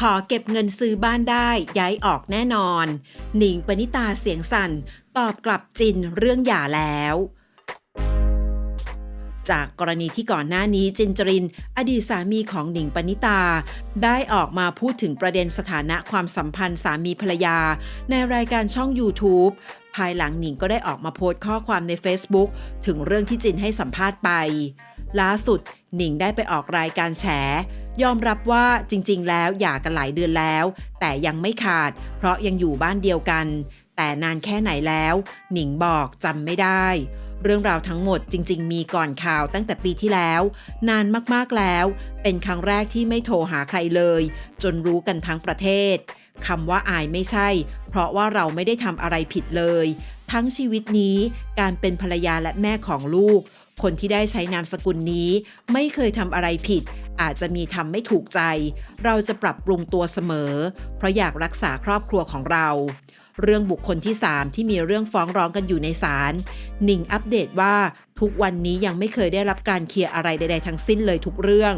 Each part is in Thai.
ขอเก็บเงินซื้อบ้านได้ย้ายออกแน่นอน หนิงปณิตาเสียงสั่น ตอบกลับจินเรื่องหย่าแล้ว จากกรณีที่ก่อนหน้านี้จินจริน อดีตสามีของหนิงปณิตา ได้ออกมาพูดถึงประเด็นสถานะความสัมพันธ์สามีภรรยา ในรายการช่อง YouTube ภายหลังหนิงก็ได้ออกมาโพสต์ข้อความใน Facebook ถึงเรื่องที่จินให้สัมภาษณ์ไปล่าสุดหนิงได้ไปออกรายการแฉ ยอมรับว่าจริง ๆ แล้วหย่ากันหลายเดือนแล้ว แต่ยังไม่ขาด เพราะยังอยู่บ้านเดียวกัน แต่นานแค่ไหนแล้ว หนิงบอกจำไม่ได้ เรื่องราวทั้งหมดจริง ๆ มีก่อนข่าวตั้งแต่ปีที่แล้ว นานมากๆแล้ว เป็นครั้งแรกที่ไม่โทรหาใครเลย จนรู้กันทั้งประเทศคำว่าอายไม่ใช่ เพราะว่าเราไม่ได้ทำอะไรผิดเลย ทั้งชีวิตนี้การเป็นภรรยาและแม่ของลูก คนที่ได้ใช้นามสกุลนี้ ไม่เคยทำอะไรผิด อาจจะมีทำไม่ถูกใจ เราจะปรับปรุงตัวเสมอ เพราะอยากรักษาครอบครัวของเรา เรื่องบุคคลที่ 3 ที่มีเรื่องฟ้องร้องกันอยู่ในศาลหนิงอัปเดตว่าทุกวันนี้ยังไม่เคยได้รับการเคลียร์อะไรใด ๆ ทั้งสิ้นเลยทุกเรื่อง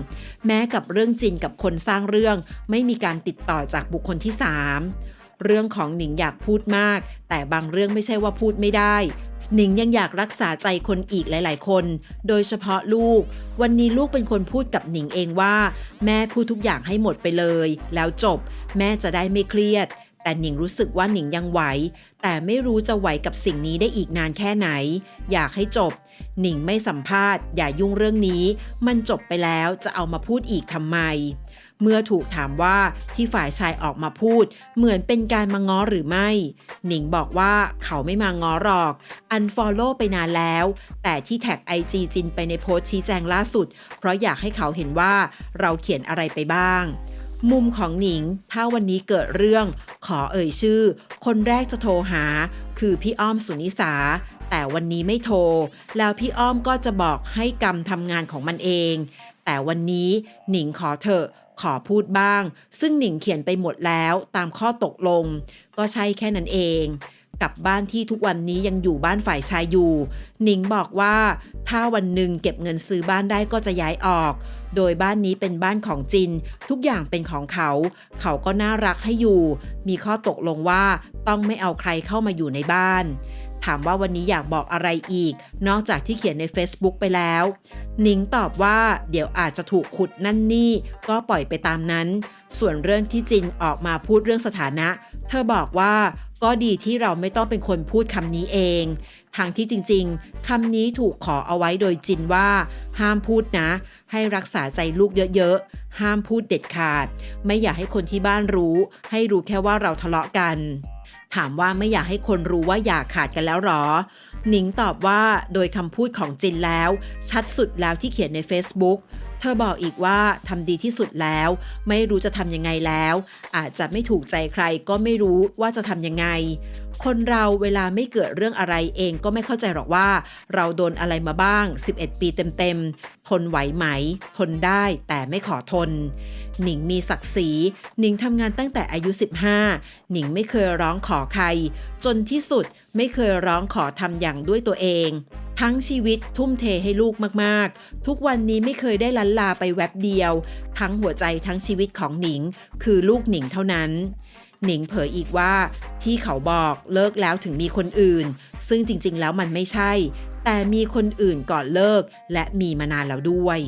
แม้กับเรื่องจินกับคนสร้างเรื่อง ไม่มีการติดต่อจากบุคคลที่ 3 เรื่องของหนิงอยากพูดมาก แต่บางเรื่องไม่ใช่ว่าพูดไม่ได้ หนิงยังอยากรักษาใจคนอีกหลาย ๆ คน โดยเฉพาะลูก วันนี้ลูกเป็นคนพูดกับหนิงเองว่า แม่พูดทุกอย่างให้หมดไปเลย แล้วจบ แม่จะได้ไม่เครียด แต่หนิงรู้สึกว่าหนิงยังไหว แต่ไม่รู้จะไหวกับสิ่งนี้ได้อีกนานแค่ไหน อยากให้จบ หนิงไม่สัมภาษณ์ อย่ายุ่งเรื่องนี้ มันจบไปแล้วจะเอามาพูดอีกทำไม เมื่อถูกถามว่าที่ฝ่ายชายออกมาพูด เหมือนเป็นการมาง้อหรือไม่ หนิงบอกว่าเขาไม่มาง้อหรอก อันฟอลโล่ไปนานแล้ว แต่ที่แท็กไอจีจินไปในโพสต์ชี้แจงล่าสุด เพราะอยากให้เขาเห็นว่าเราเขียนอะไรไปบ้าง มุมของหนิง ถ้าวันนี้เกิดเรื่อง ขอเอ่ยชื่อ คนแรกจะโทรหา คือพี่อ้อมสุนิสา แต่วันนี้ไม่โทร แล้วพี่อ้อมก็จะบอกให้กรรมทำงานของมันเอง แต่วันนี้หนิงขอเถอะขอพูดบ้าง ซึ่งหนิงเขียนไปหมดแล้วตามข้อตกลง ก็ใช่แค่นั้นเอง กับบ้านที่ทุกวันนี้ยังอยู่บ้านฝ่ายชายอยู่ หนิงบอกว่าถ้าวันหนึ่งเก็บเงินซื้อบ้านได้ก็จะย้ายออก โดยบ้านนี้เป็นบ้านของจิน ทุกอย่างเป็นของเขา เขาก็น่ารักให้อยู่ มีข้อตกลงว่าต้องไม่เอาใครเข้ามาอยู่ในบ้าน ถามว่าวันนี้อยากบอกอะไรอีก นอกจากที่เขียนใน Facebook ไปแล้วหนิงตอบว่าเดี๋ยวอาจจะถูกขุดนั่นนี่ก็ปล่อยไปตามนั้น ส่วนเรื่องที่จินออกมาพูดเรื่องสถานะ เธอบอกว่า ก็ดีที่เราไม่ต้องเป็นคนพูดคำนี้เอง ทางที่จริงๆคำนี้ถูกขอเอาไว้โดยจินว่า ห้ามพูดนะ ให้รักษาใจลูกเยอะๆ ห้ามพูดเด็ดขาด ไม่อยากให้คนที่บ้านรู้ ให้รู้แค่ว่าเราทะเลาะกัน ถามว่าไม่อยากให้คนรู้ว่าอย่าขาดกันแล้วหรอหนิงตอบว่าโดยคำพูดของจินแล้ว ชัดสุดแล้วที่เขียนใน Facebook เธอบอกอีกว่าทำดีที่สุดแล้ว ไม่รู้จะทำยังไงแล้ว อาจจะไม่ถูกใจใครก็ไม่รู้ว่าจะทำยังไง คนเราเวลาไม่เกิดเรื่องอะไรเองก็ไม่เข้าใจหรอกว่า เราโดนอะไรมาบ้าง 11 ปีเต็มๆ ทนไหวไหม ทนได้แต่ไม่ขอทน หนิงมีศักดิ์ศรี หนิงทำงานตั้งแต่อายุ 15 หนิงไม่เคยร้องขอใคร จนที่สุดไม่เคยร้องขอทำอย่างด้วยตัวเอง ทั้งชีวิตทุ่มเทให้ลูกมากๆ ทุกวันนี้ไม่เคยได้ลันลาไปแวบเดียว ทั้งหัวใจทั้งชีวิตของหนิง คือลูกหนิงเท่านั้น หนิงเผยอีกว่าที่เขาบอกเลิกแล้วถึงมีคนอื่น ซึ่งจริงๆแล้วมันไม่ใช่ แต่มีคนอื่นก่อนเลิกและมีมานานแล้วด้วย